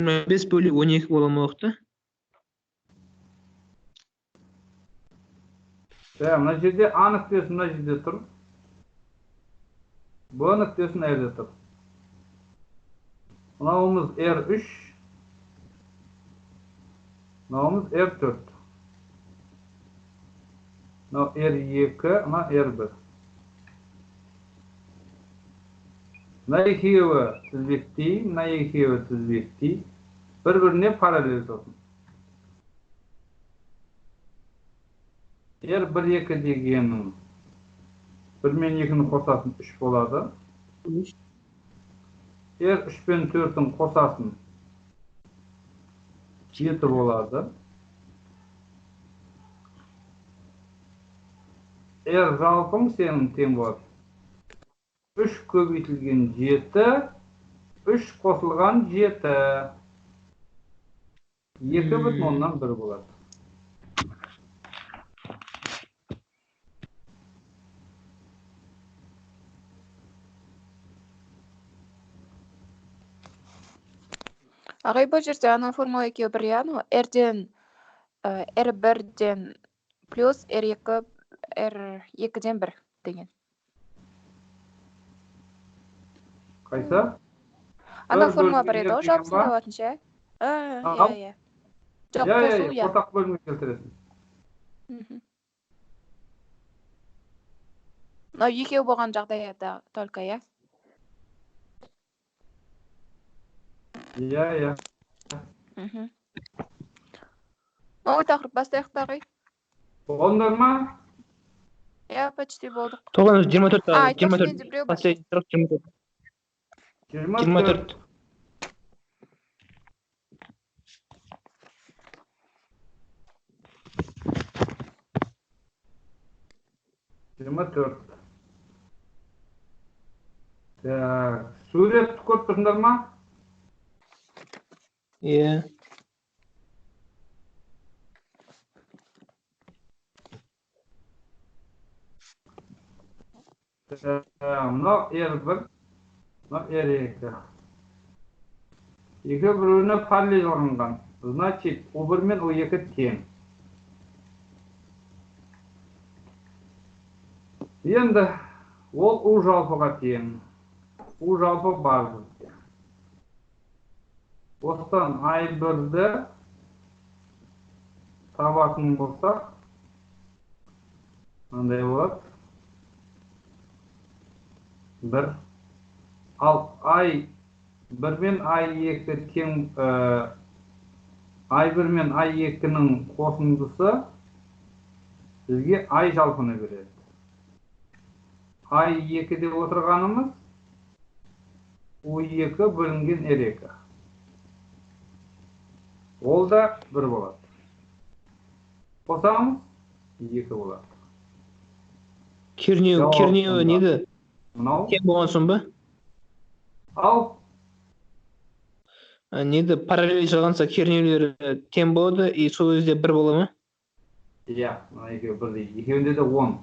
беш бөлүк он эки боломок да Ee, mına жерде A нүктесі мына жерде тұр. B нүктесі мына жерде тұр. Мынауымыз R3. Мынауымыз R4. Мынау R2, мына R1. Мына екеуі тізбектей, мына екеуі тізбектей. Бір-біріне параллель тұрсын. R бір екі дегенің бір мен екіні қосасын үш болады. R үш пен төртін қосасын жеті болады. R жалпың сенің тең болады. Үш көбейтілген жеті, үш қосылған жеті. Екі бүтін оннан бір болады. ағай бұл жерде ана формула екеуі бір иә анау рден р бірден плюс р екі р екіден бір деген Қайсы? ана Бір формула бар еді ғой ба? болатын ше иә иә жоқ қосу иә, иә ортақ бөлімге келтіресің. Мгм. мынау екеу болған жағдайда только иә Иә, иә. мхм ой тақырып бастайық та ағай Болдыңдар ма? иә почти болдық тоғыз жиырма төрт жиырма төрт последний жиырма төрт жиырма төрт. Жиырма төрт. Так, суретті көріп тұрсыңдар ма? иә Мынау R1, мынау R2. Екі біріне параллель қылынған. Значит, U1 мен U2 тең. Енді ол U жалпыға тең. U жалпы бар бізде. Осыдан I1-ді табатын болсақ, мынандай болады. бір ал ай бір мен ай екі тең ай бір мен ай екінің қосындысы бізге ай жалпыны береді ай екі деп отырғанымыз? У екі бөлінген р екі. Ол да бір болады. Қосамыз екі болады. Кернеу кернеуі неді мынау? Тең болған соң ба? Ал А, неді параллель жалғанса кернеулері тең болады и сол кезде бір бола ма? Иә мына екеуі бірдей. Екеуінде де он.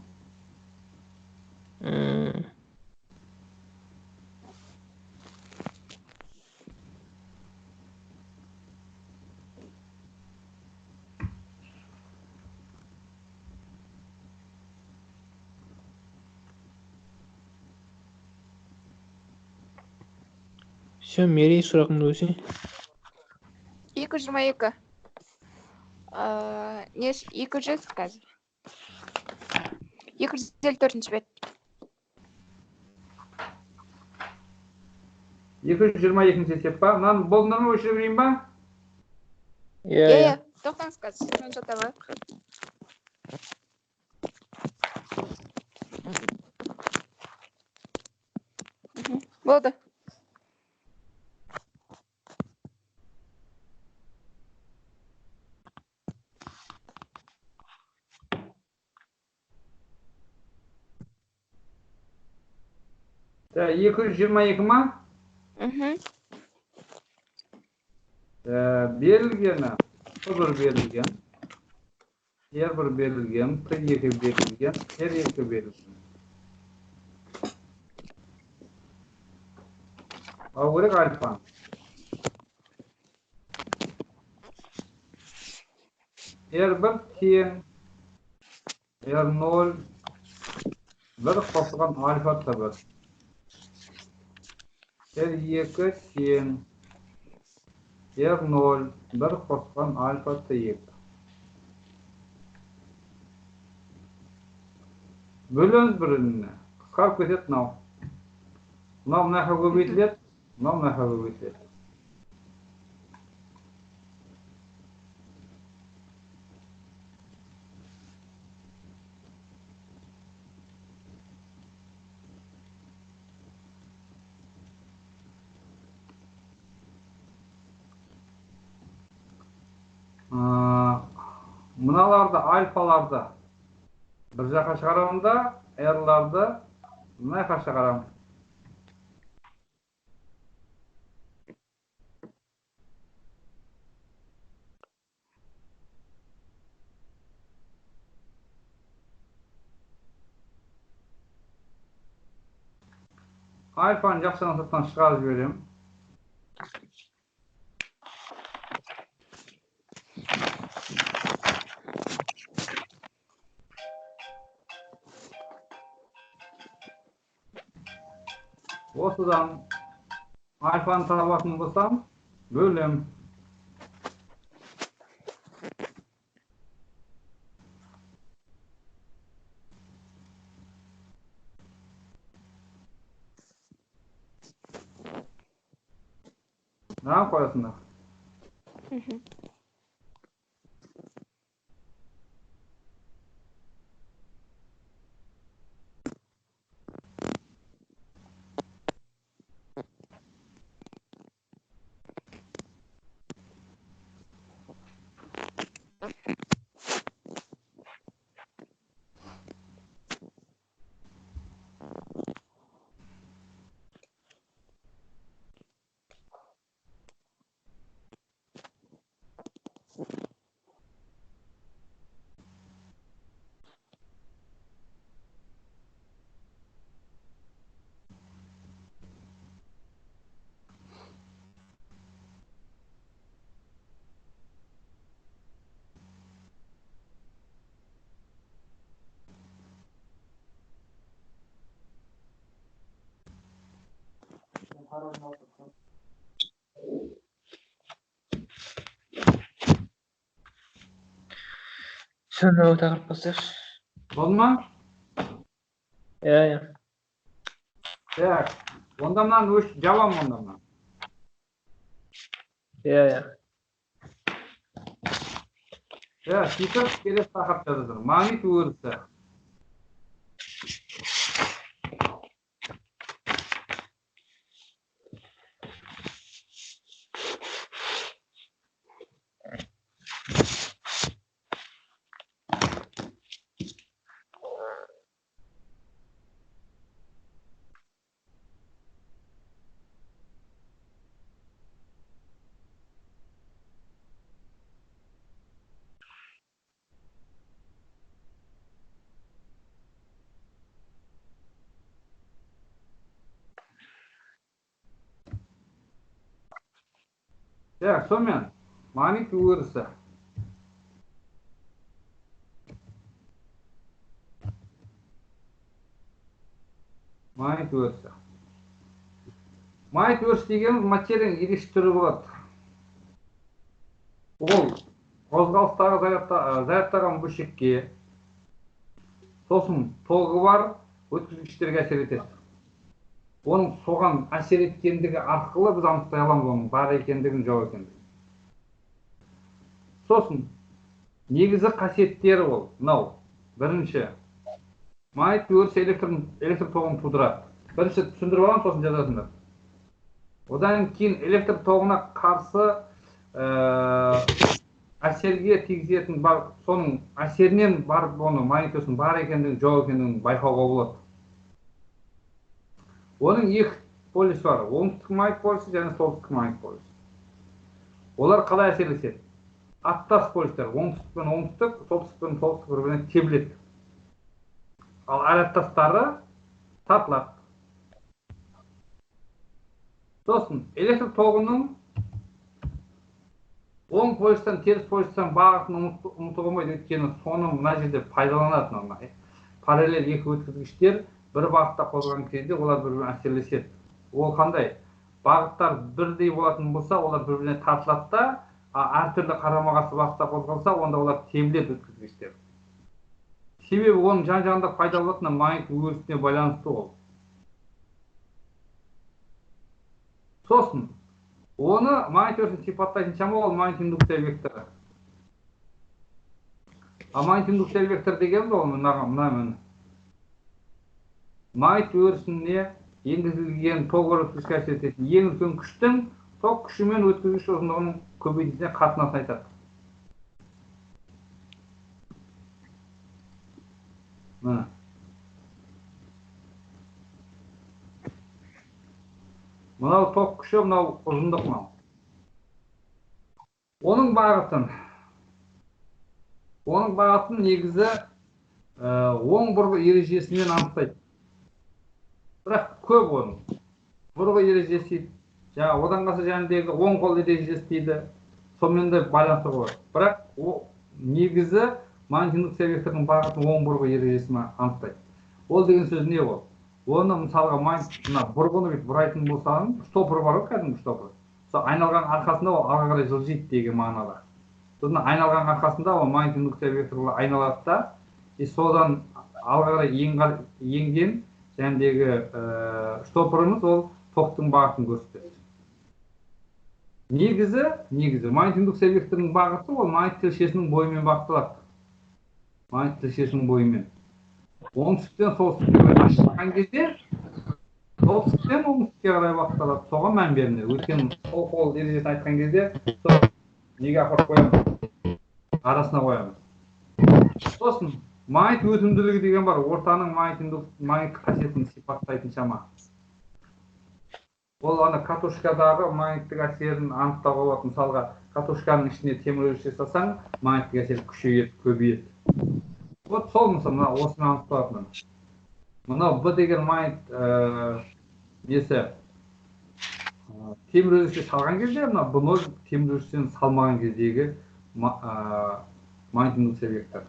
Все мерей сұрағыңды қойсай екі жиырма екі не екі жүз қазір екі жүз елу төртінші бет екі жүз жиырма екінші есеп па мынаны болдыңдар ма өшіре берейін ба? Иә иә. тоқтаңыз қазір табайық Мгм, болды. Екі жүз жиырма екі ма? Hı hı. Ee, belgini bir belirgen, her bir belirgen, tı iki belirgen, her iki belirgen. Ağırık alfan. Her bir tiyen, her nol, bir kosgan alfa tabir. Тең R0 бір қосылған альфа Т2. Бөліңіз біріне. Қысқарып кетеді мынау. Мынау мына көбейтіледі, мынау мына көбейтіледі. мыналарды альфаларды бір жаққа шығарамын да эрларды мына жаққа шығарамын альфаны жақшаның сыртынан шығарып жіберемін осыдан альфаны табатын болсам бөлем мынаған қоясыңдар Мгм. Sonra O taqырып бастайықшы. болды ма Иә, иә. так онда мынаны өш жабамын онда мынаны Иә, иә. иә сөйтіп келесі тақырып жазасың магнит так сонымен магнит өрісі магнит өрісі магнит өрісі дегеніміз материяның ерекше түрі болады ол қозғалыстағы зарядта- зарядтаған бөлшекке сосын тогы бар өткізгіштерге әсер етеді оның соған әсер еткендігі арқылы біз анықтай аламыз оның бар екендігін жоқ екендігін. Сосын негізі қасиеттері ол. Мынау бірінші магнит өрісі электр электр тоғын тудырады. Бірінші түсіндіріп аламын сосын жазасыңдар. Одан кейін электр тоғына қарсы ә, әсерге тигізетін бар соның әсерінен барып оны магнит бар екендігін жоқ екендігін байқауға болады. Оның екі полюсі бар. Оңтүстік магнит полюсі және солтүстік магнит полюсі олар қалай әсерлеседі аттас полюстер оңтүстік пен оңтүстік солтүстік пен солтүстік бір біріне тебіледі. Ал аттастары сосын электр тоғының оң поездан теріс поездан бағытын ұмыт- ұмытуға болмайды. Өйткені соны мына жерде пайдаланады мына параллель екі өткізгіштер бір бағытта қозғалған кезде олар бір бірімен әсерлеседі ол қандай бағыттар бірдей болатын болса олар бір біріне тартылады да әртүрлі қарама қарсы бағытта қозғалса онда олар тебіледі өткізгіштер себебі оның жан жағында пайда болатын магнит өрісіне байланысты ол сосын оны магнит өрісін сипаттайтын шама ол магнит индукция векторы а магнит индукция вектор дегеніміз ол мына мына магнит өрісіне енгізілген ток ететін ең үлкен күштің ток күші мен өткізгіш ұзындығының көбейтіндісіне қатынасын айтады. Мынау ток күші мынау ұзындық мынау. Оның бағытын оның бағытын негізі оң бұрғы ережесімен анықтайды. Бірақ көп оның. Бұрғы ережесі жаңа одан қалса жәндегі оң қол ережесі дейді сонымен де байланысты болады. Бірақ о негізі магнит векторының бағытын оң бұрғы ережесімен анықтайды. Ол деген сөз не ол? Оны мысалға мына бұрғыны бүйтіп бұрайтын болсаң штопор бар ғой кәдімгі штопор. Сол айналған арқасында ол алға қарай жылжиды деген мағынада сосын айналған арқасында ол магнит индукция векторлы айналады да и содан алға қарай енген жәндегі ә, штопорымыз ол токтың бағытын көрсетеді. Негізі негізі магнит индукция векторының бағыты ол магнит тілшесінің бойымен бағытталады. Магнит тілшесінің бойымен. Оңтүстіктен солтүстікке ашылған кезде солтүстіктен оңтүстікке қарай бағытталады. Соған мән беріңдер өйткені сол қол ережесін айтқан кезде неге апарып қоямыз? Арасына қоямыз. Сосын магнит өтімділігі деген бар ортаның магниттік қасиетін сипаттайтын шама. Ол ана катушкадағы магниттік әсерін анықтауға болады мысалға катушканың ішіне темір өріш жасасаң магниттік әсер күшейеді көбейеді. Вот сол мысалы мына анықталады мына мынау б деген магнит ә, несі? Ә, темір өріске салған кезде мына б ноль салмаған кездегі ә, магнит индукция вектор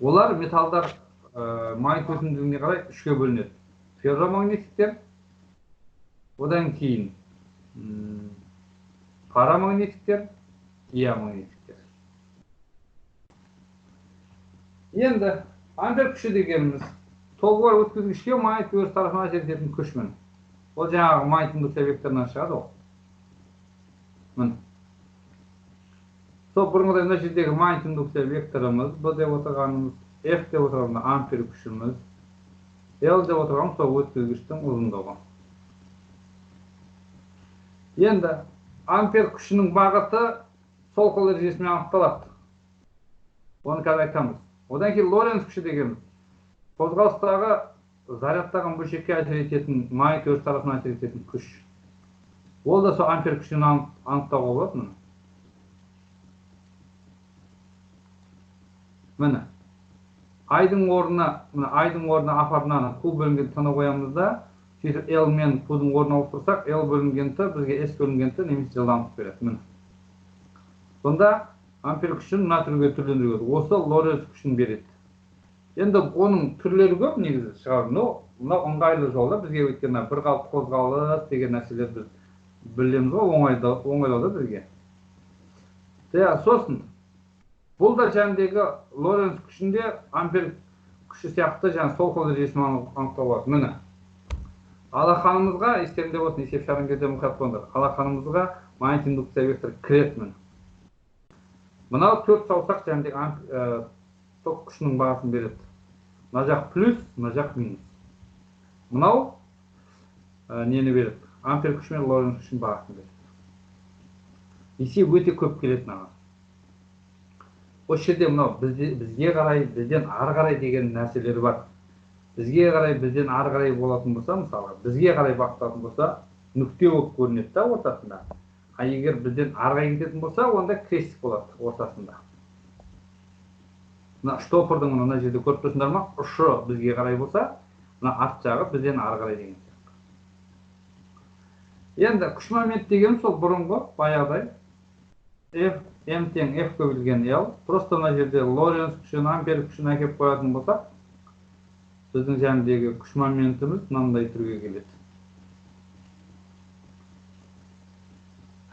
олар металлдар ә, өтімділігіне қарай үшке бөлінеді. Ферромагнетиктер одан кейін парамагнетиктер диамагнетиктер енді ампер күші дегеніміз тоғы бар өткізгішке магнит өріс тарапынан әсер ететін күш міне ол жаңағы магнит индукция векторынан шығады ол міне сол бұрынғыдай мына жердегі магнит индукция векторымыз б деп отырғанымыз f деп отырған ампер күшіміз l деп отырған сол өткізгіштің ұзындығы. Енді ампер күшінің бағыты сол қол ережесімен анықталады. Оны қазір айтамыз. Одан кейін лоренц күші дегеніміз қозғалыстағы зарядтаған бөлшекке әсер ететін магнит өріс тарапынан әсер ететін күш. Ол да сол ампер күшінен анық- анықтауға болады міне айдың орнына мына айдың орнына апарып мынаны q бөлінген т ны қоямыз да сөйтіп l мен q дің орнын ауыстырсақ l бөлінген т бізге s бөлінген т немесе жылдамдық береді міне. Сонда ампер күшін мына түрге түрлендіруге осы лоренц күшін береді. Енді оның түрлері көп негізі шығар. Но мынау ыңғайлы жол да бізге өйткені мына бір қалыпты қозғалыс деген нәрселер біз білеміз ғой оңайлау да бізге. Иә сосын бұл да жәндегі лоренц күшінде ампер күші сияқты жаңағы сол қол анық- анықтауға болады міне алақанымызға естеріңде болсын есеп шығарған кезде мұқият болыңдар. Алақанымызға магнит индукция векторы кіреді міне. Мынау төрт саусақ амп- ә, ток күшінің бағытын береді. Мына жақ плюс мына жақ минус. Мынау ә, нені береді? Ампер күші мен лоренц күшінің бағытын береді. Есеп өте көп келеді маған. Осы жерде мынау бізде, бізге қарай бізден ары қарай деген нәрселер бар бізге қарай бізден ары қарай болатын болса мысалы бізге қарай бағытталатын болса нүкте болып көрінеді да ортасында а егер бізден ары қарай кететін болса онда крестик болады ортасында мына штопордың мына жерде көріп тұрсыңдар ма ұшы бізге қарай болса мына арт жағы бізден ары қарай деген сияқты енді күш момент деген сол бұрынғы баяғыдай m тең f көбейтілген l просто мына жерде лоренц күшін ампер күшін әкеліп қоятын болсақ біздің жәндегі күш моментіміз мынандай түрге келеді.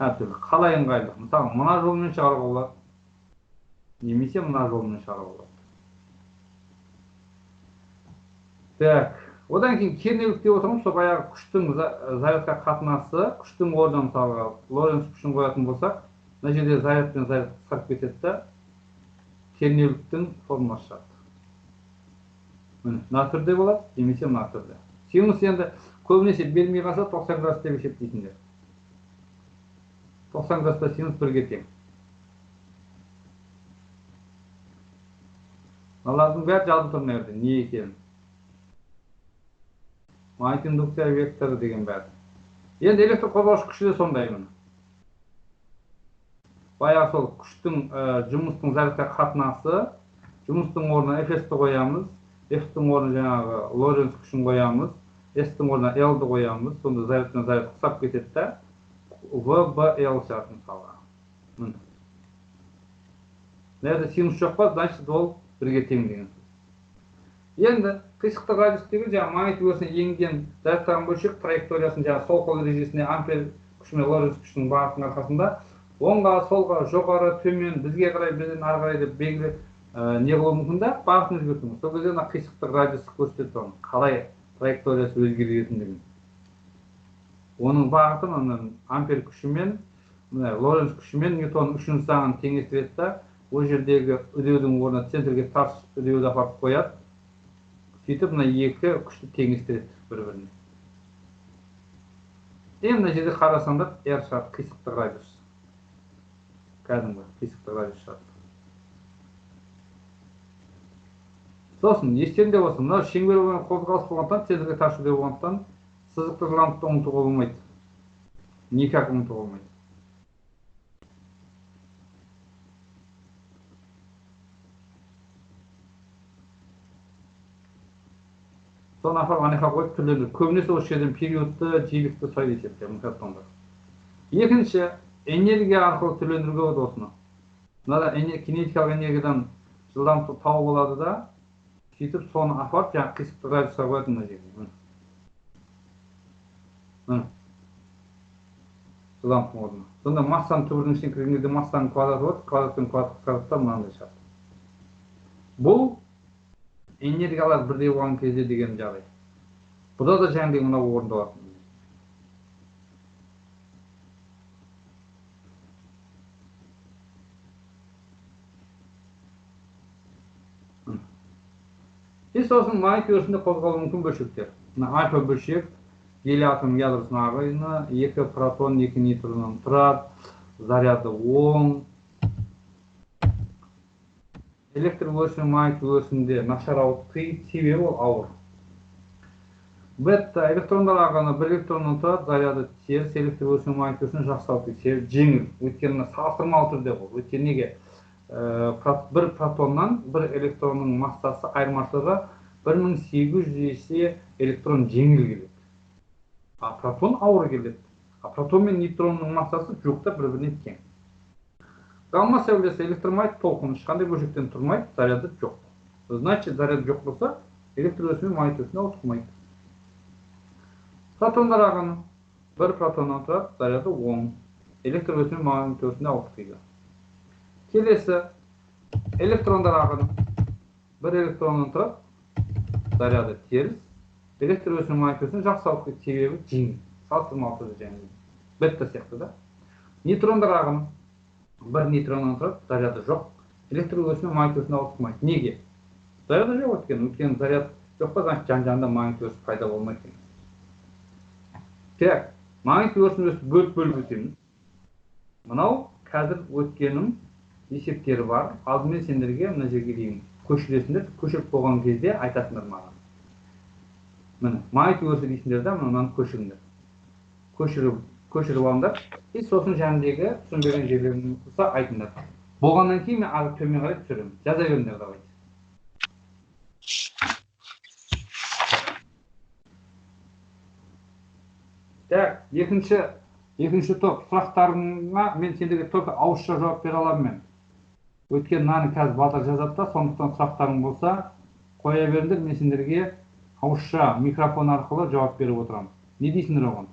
Әртүрлі. Қалай ыңғайлы мысалы мына жолмен шығаруға болады немесе мына жолмен шығаруға болады так одан кейін кернеулік деп отырмыз. Сол баяғы күштің за- зарядқа қатынасы күштің орнына мысалға лоренц күшін қоятын болсақ мына жерде заряд пен заряд қысқарып кетеді да кернеуліктің формуласы шығады. Міне мына түрде болады немесе мына түрде. Синус енді көбінесе бермей қалса тоқсан градус деп есептейтіндер. тоқсан градуста синус бірге тең. Мыналардың бәрі жазылып тұр мына жерде не екенін. Индукция векторы деген бәрі. Енді электр қозғаушы күші де сондай міне. Баяғы сол күштің ә, жұмыстың зарядқа қатынасы жұмыстың орнына fs-ті қоямыз f-тің орнына жаңағы лоренц күшін қоямыз s-тің орнына l-ді қоямыз сонда заряд пен заряд ұқсап кетеді да vbl шығады мысалға міне мына жерде синус жоқ па значит ол бірге тең деген сөз енді қисықтық радиус деген жаңағы магнит өрісіне енген зарядтаған бөлшек траекториясын жаңағы сол қол ережесіне ампер күші мен лоренц күшінің бағытының арқасында оңға солға жоғары төмен бізге қарай бізден ары қарай деп белгілі ә, не қылуы мүмкін да бағытын өзгерту сол кезде мына қисықтық радиус көрсетеді соны. Қалай траекториясы өзгеретіндігін оның бағыты мына ампер күшімен мына лоренц күшімен ньютонның үшінші заңын теңестіреді да ол жердегі үдеудің орнына центрге тас үдеуді апарып қояды. Сөйтіп мына екі күшті теңестіреді бір біріне енді мына жерде қарасаңдар r шығады қисықтық радиус. Кәдімгі қисықтық радиус шығады сосын естеріңде болсын мынау шеңбер бойынша қозғалыс болғандықтан тас үдеу болғандықтан сызықтық жылдамдықты ұмытуға болмайды никак ұмытуға болмайды соны апарып ана жаққа қойып түрлендіріп көбінесе осы жерден периодты жиілікті есептеймін микротондар екінші энергия арқылы түрлендіруге болады осыны мынада кинетикалық энергиядан жылдамдықты тауып алады да сөйтіп соны апарып жаңағы қисықтық радиусқа қояды мына жерге. Міне. Жылдамдықтың орнына сонда массаның түбірінің ішіне кірген кезде массаның квадраты болады квадрат пен квадрат қысқарады да мынандай шығады бұл энергиялар бірдей болған кезде деген жағдай. Бұда да жаңағыдай мынау орындалады и сосын магнит өрісінде қозғалуы мүмкін бөлшектер мына альфа бөлшек гелий атомның ядросының ағайыны екі протон екі нейтроннан тұрады заряды оң электр өрісі магнит өрісінде нашар ауытқиды себебі ол ауыр. Бетта электрондар ағыны бір электроннан тұрады заряды теріс электр өрісі мен магнит өрісіне жақсы ауытқиды себебі жеңіл. Өйткені салыстырмалы түрде бұл. Өйткені неге? Про- бір протоннан бір электронның массасы айырмашылығы бір мың сегіз жүз есе электрон жеңіл келеді. А протон ауыр келеді. А протон мен нейтронның массасы жуықта бір біріне тең гамма сәулесі электромагнит толқыны ешқандай бөлшектен тұрмайды заряды жоқ. Значит заряд жоқ болса электр өрісі мен магнит өрісіне ауытқымайды. Протондар ағыны. Бір протоннан тұрады заряды оң электр өрісі мен магнит өрісіне ауытқиды. Келесі. Электрондар ағыны. Бір электроннан тұрады заряды теріс. Электр өрісі өрісіне жақсы ауытқиды себебі жеңіл. Салыстырмалы түрде жаңағы бетта сияқты да. Нейтрондар ағыны бір нейтроннан тұрады заряды жоқ. Электр өрісі магнит өрісіне ауытқымайды неге? Заряды жоқ өйткені өйткені заряд жоқ па значит жан жағында магнит өріс пайда болмайды деген так магнит өрісін бөліп бөліп өтемін. Мынау қазір өткенім есептері бар. Алдымен сендерге мына жерге дейін. Көшіресіңдер көшіріп болған кезде айтасыңдар маған. Міне магнит өрісі дейсіңдер да мынаны көшіріңдер. Көшіріп көшіріп алыңдар. И сосын жәніндегі түсінбеген жерлерің болса айтыңдар. Болғаннан кейін мен ары төмен қарай түсіремін. Жаза беріңдер давайте так екінші екінші топ. Сұрақтарыңа мен сендерге только ауызша жауап бере аламын мен. Өйткені мынаны қазір балдар жазады да сондықтан сұрақтарың болса қоя беріңдер мен сендерге ауызша микрофон арқылы жауап беріп отырамын. Не дейсіңдер оған?